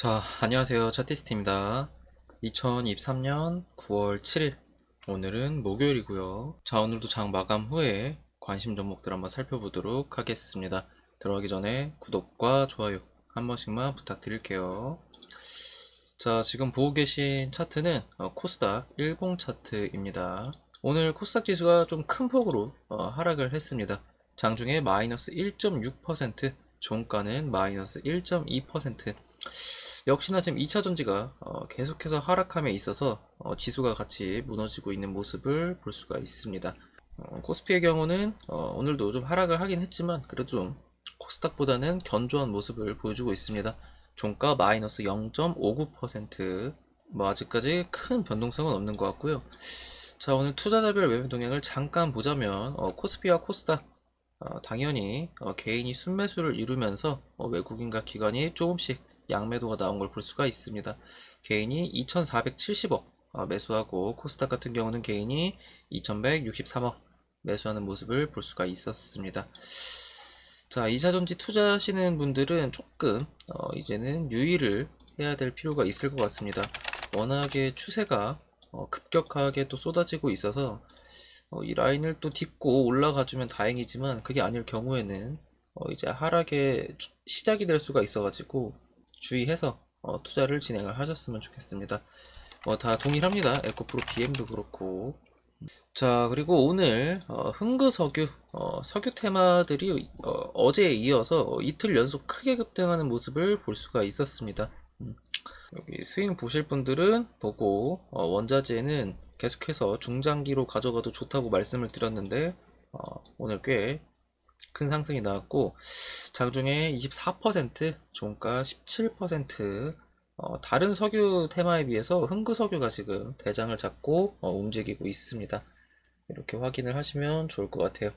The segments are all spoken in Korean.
자, 안녕하세요. 차티스트입니다. 2023년 9월 7일. 오늘은 목요일이고요. 자, 오늘도 장 마감 후에 관심 종목들 한번 살펴보도록 하겠습니다. 들어가기 전에 구독과 좋아요 한 번씩만 부탁드릴게요. 자, 지금 보고 계신 차트는 어, 코스닥 일봉 차트입니다. 오늘 코스닥 지수가 좀 큰 폭으로 어, 하락을 했습니다. 장중에 마이너스 1.6%, 종가는 마이너스 1.2%. 역시나 지금 2차 전지가 어, 계속해서 하락함에 있어서 어, 지수가 같이 무너지고 있는 모습을 볼 수가 있습니다. 어, 코스피의 경우는 어, 오늘도 좀 하락을 하긴 했지만 그래도 좀 코스닥보다는 견조한 모습을 보여주고 있습니다. 종가 마이너스 0.59%. 뭐 아직까지 큰 변동성은 없는 것 같고요. 자 오늘 투자자별 매매 동향을 잠깐 보자면 어, 코스피와 코스닥 어, 당연히 어, 개인이 순매수를 이루면서 어, 외국인과 기관이 조금씩 양매도가 나온 걸 볼 수가 있습니다. 개인이 2,470억 어, 매수하고 코스닥 같은 경우는 개인이 2,163억 매수하는 모습을 볼 수가 있었습니다. 자, 이자전지 투자하시는 분들은 조금 어, 이제는 유의를 해야 될 필요가 있을 것 같습니다. 워낙에 추세가 어, 급격하게 또 쏟아지고 있어서 어, 이 라인을 또 딛고 올라가주면 다행이지만 그게 아닐 경우에는 어, 이제 하락의 주- 시작이 될 수가 있어가지고 주의해서 어, 투자를 진행을 하셨으면 좋겠습니다. 어, 다 동일합니다. 에코프로 BM도 그렇고. 자, 그리고 오늘 어, 흥그석유 어, 석유 테마들이 어, 제에 이어서 어, 이틀 연속 크게 급등하는 모습을 볼 수가 있었습니다. 음, 여기 스윙 보실 분들은 보고 어, 원자재는 계속해서 중장기로 가져가도 좋다고 말씀을 드렸는데 어, 오늘 꽤 큰 상승이 나왔고 장중에 24% 종가 17% 어, 다른 석유 테마에 비해서 흥구 석유가 지금 대장을 잡고 어, 움직이고 있습니다. 이렇게 확인을 하시면 좋을 것 같아요.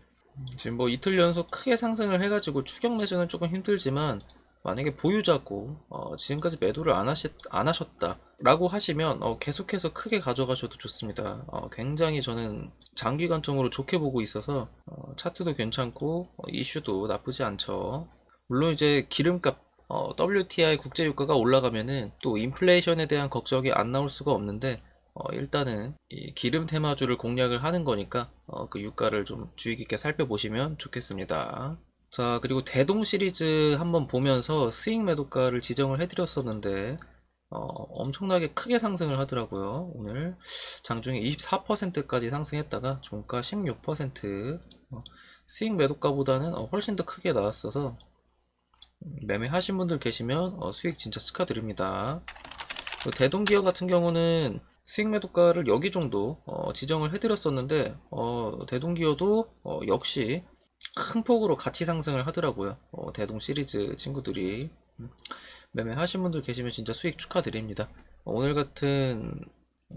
지금 뭐 이틀 연속 크게 상승을 해가지고 추격 매수는 조금 힘들지만 만약에 보유자고 어, 지금까지 매도를 안, 하셨, 안 하셨다 라고 하시면 어, 계속해서 크게 가져가셔도 좋습니다. 어, 굉장히 저는 장기 관점으로 좋게 보고 있어서 어, 차트도 괜찮고 어, 이슈도 나쁘지 않죠. 물론 이제 기름값 어, WTI 국제유가가 올라가면은 또 인플레이션에 대한 걱정이 안 나올 수가 없는데 어, 일단은 이 기름 테마주를 공략을 하는 거니까 어, 그 유가를 좀 주의 깊게 살펴보시면 좋겠습니다. 자, 그리고 대동 시리즈 한번 보면서 스윙 매도가를 지정을 해드렸었는데 어, 엄청나게 크게 상승을 하더라고요. 오늘 장중에 24%까지 상승했다가 종가 16% 어, 스윙 매도가보다는 어, 훨씬 더 크게 나왔어서 음, 매매하신 분들 계시면 어, 수익 진짜 스카드립니다. 그 대동기어 같은 경우는 수익 매도가를 여기 정도 어, 지정을 해드렸었는데 어, 대동기어도 어, 역시 큰 폭으로 같이 상승을 하더라고요. 어, 대동 시리즈 친구들이 음, 매매하신 분들 계시면 진짜 수익 축하드립니다. 어, 오늘 같은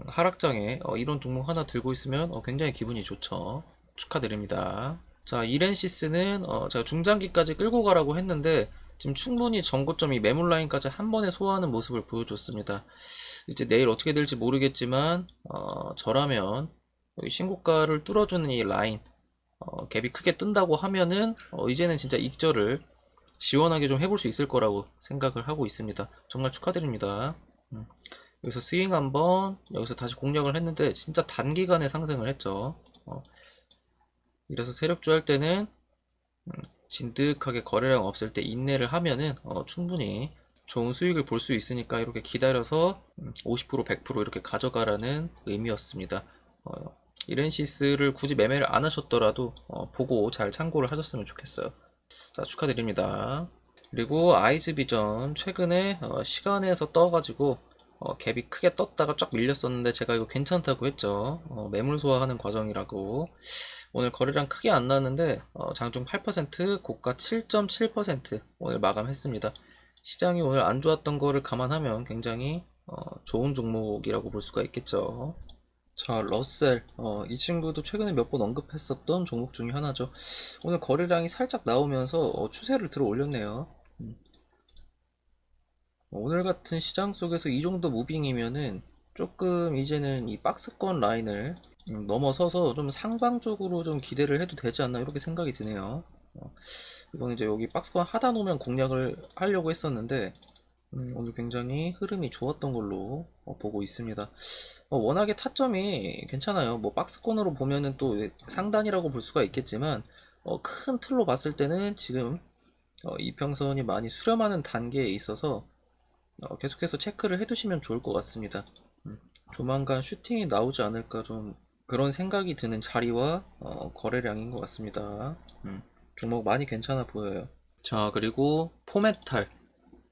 하락장에 어, 이런 종목 하나 들고 있으면 어, 굉장히 기분이 좋죠. 축하드립니다. 자, 이렌시스는 어, 제가 중장기까지 끌고 가라고 했는데 지금 충분히 전고점이 매물 라인까지 한 번에 소화하는 모습을 보여줬습니다. 이제 내일 어떻게 될지 모르겠지만 어, 저라면 여기 신고가를 뚫어주는 이 라인 어, 갭이 크게 뜬다고 하면은 어, 이제는 진짜 익절을 시원하게 좀 해볼 수 있을 거라고 생각을 하고 있습니다. 정말 축하드립니다. 음, 여기서 스윙 한번 여기서 다시 공략을 했는데 진짜 단기간에 상승을 했죠. 어, 이래서 세력주 할 때는 음, 진득하게 거래량 없을 때 인내를 하면은 어, 충분히 좋은 수익을 볼 수 있으니까 이렇게 기다려서 음, 50% 100% 이렇게 가져가라는 의미였습니다. 어, 이렌시스를 굳이 매매를 안 하셨더라도 어, 보고 잘 참고를 하셨으면 좋겠어요. 자 축하드립니다. 그리고 아이즈비전 최근에 어, 시간에서 떠가지고 어, 갭이 크게 떴다가 쫙 밀렸었는데 제가 이거 괜찮다고 했죠. 어, 매물 소화하는 과정이라고. 오늘 거래량 크게 안 나왔는데 어, 장중 8% 고가 7.7% 오늘 마감했습니다. 시장이 오늘 안 좋았던 거를 감안하면 굉장히 어, 좋은 종목이라고 볼 수가 있겠죠. 자, 러셀. 어, 이 친구도 최근에 몇 번 언급했었던 종목 중에 하나죠. 오늘 거래량이 살짝 나오면서 어, 추세를 들어 올렸네요. 음. 오늘 같은 시장 속에서 이 정도 무빙이면은 조금 이제는 이 박스권 라인을 음, 넘어서서 좀 상방적으로 좀 기대를 해도 되지 않나 이렇게 생각이 드네요. 어, 이건 이제 여기 박스권 하단 오면 공략을 하려고 했었는데 음, 오늘 굉장히 흐름이 좋았던 걸로 어, 보고 있습니다. 어, 워낙에 타점이 괜찮아요. 뭐 박스권으로 보면은 또 상단이라고 볼 수가 있겠지만 어, 큰 틀로 봤을 때는 지금 어, 이평선이 많이 수렴하는 단계에 있어서 어, 계속해서 체크를 해두시면 좋을 것 같습니다. 음, 조만간 슈팅이 나오지 않을까 좀 그런 생각이 드는 자리와 어, 거래량인 것 같습니다. 음, 종목 많이 괜찮아 보여요. 자, 그리고 포메탈.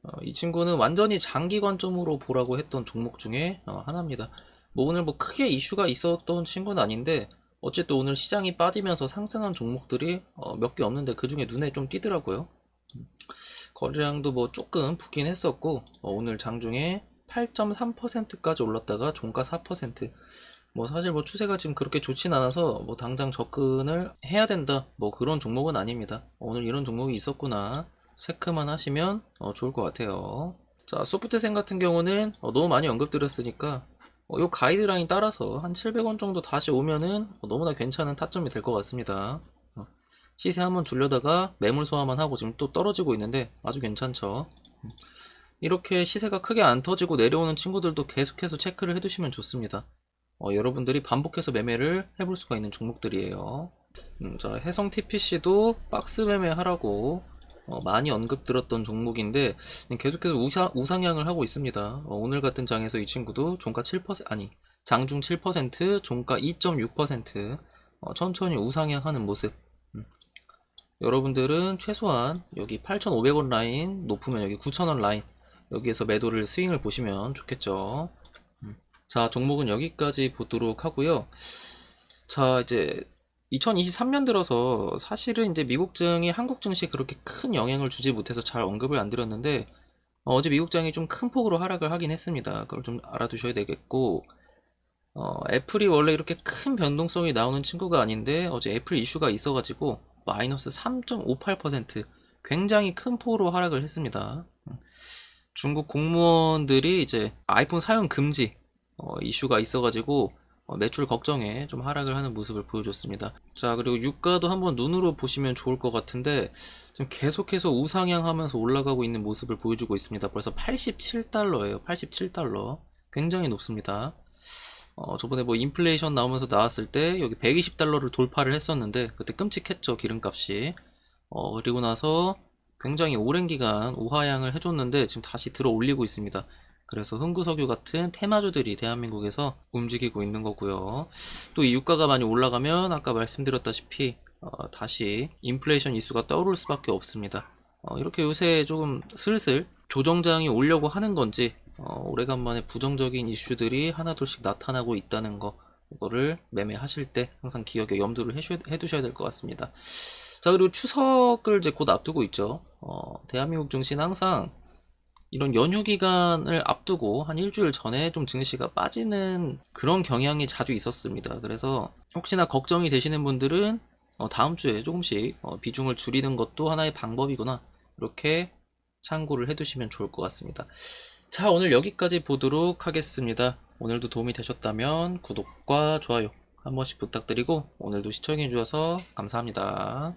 어, 이 친구는 완전히 장기 관점으로 보라고 했던 종목 중에 어, 하나입니다. 뭐 오늘 뭐 크게 이슈가 있었던 친구는 아닌데 어쨌든 오늘 시장이 빠지면서 상승한 종목들이 어, 몇 개 없는데 그 중에 눈에 좀 띄더라고요. 음, 거래량도 뭐 조금 붙긴 했었고 어, 오늘 장중에 8.3%까지 올랐다가 종가 4%. 뭐 사실 뭐 추세가 지금 그렇게 좋진 않아서 뭐 당장 접근을 해야 된다 뭐 그런 종목은 아닙니다. 오늘 이런 종목이 있었구나 체크만 하시면 어, 좋을 것 같아요. 자 소프트센 같은 경우는 어, 너무 많이 언급드렸으니까 어, 요 가이드라인 따라서 한 700원 정도 다시 오면은 어, 너무나 괜찮은 타점이 될 것 같습니다. 어, 시세 한번 줄려다가 매물 소화만 하고 지금 또 떨어지고 있는데 아주 괜찮죠. 음. 이렇게 시세가 크게 안 터지고 내려오는 친구들도 계속해서 체크를 해두시면 좋습니다. 어, 여러분들이 반복해서 매매를 해볼 수가 있는 종목들이에요. 음, 자, 해성 TPC도 박스 매매하라고 어, 많이 언급 들었던 종목인데 계속해서 우사, 우상향을 하고 있습니다. 어, 오늘 같은 장에서 이 친구도 종가 7% 아니 장중 7% 종가 2.6% 어, 천천히 우상향하는 모습. 음. 여러분들은 최소한 여기 8,500원 라인 높으면 여기 9,000원 라인 여기에서 매도를 스윙을 보시면 좋겠죠. 음. 자 종목은 여기까지 보도록 하고요. 자 이제 2023년 들어서 사실은 이제 미국증이 한국 증시에 그렇게 큰 영향을 주지 못해서 잘 언급을 안 드렸는데 어, 제 미국장이 좀 큰 폭으로 하락을 하긴 했습니다. 그걸 좀 알아두셔야 되겠고 어, 애플이 원래 이렇게 큰 변동성이 나오는 친구가 아닌데 어제 애플 이슈가 있어가지고 마이너스 3.58% 굉장히 큰 폭으로 하락을 했습니다. 중국 공무원들이 이제 아이폰 사용 금지 어, 이슈가 있어가지고 어, 매출 걱정에 좀 하락을 하는 모습을 보여줬습니다. 자, 그리고 유가도 한번 눈으로 보시면 좋을 것 같은데, 지금 계속해서 우상향 하면서 올라가고 있는 모습을 보여주고 있습니다. 벌써 87달러예요. 87달러. 굉장히 높습니다. 어, 저번에 뭐 인플레이션 나오면서 나왔을 때 여기 120달러를 돌파를 했었는데, 그때 끔찍했죠, 기름값이. 어, 그리고 나서 굉장히 오랜 기간 우하향을 해줬는데, 지금 다시 들어 올리고 있습니다. 그래서 흥구석유 같은 테마주들이 대한민국에서 움직이고 있는 거고요. 또 이 유가가 많이 올라가면 아까 말씀드렸다시피 어, 다시 인플레이션 이슈가 떠오를 수밖에 없습니다. 어, 이렇게 요새 조금 슬슬 조정장이 오려고 하는 건지 어, 오래간만에 부정적인 이슈들이 하나둘씩 나타나고 있다는 거 이거를 매매하실 때 항상 기억에 염두를 해두셔야 될 것 같습니다. 자 그리고 추석을 이제 곧 앞두고 있죠. 어, 대한민국 증시는 항상 이런 연휴 기간을 앞두고 한 일주일 전에 좀 증시가 빠지는 그런 경향이 자주 있었습니다. 그래서 혹시나 걱정이 되시는 분들은 어, 다음 주에 조금씩 어, 비중을 줄이는 것도 하나의 방법이구나. 이렇게 참고를 해두시면 좋을 것 같습니다. 자, 오늘 여기까지 보도록 하겠습니다. 오늘도 도움이 되셨다면 구독과 좋아요 한 번씩 부탁드리고 오늘도 시청해주셔서 감사합니다.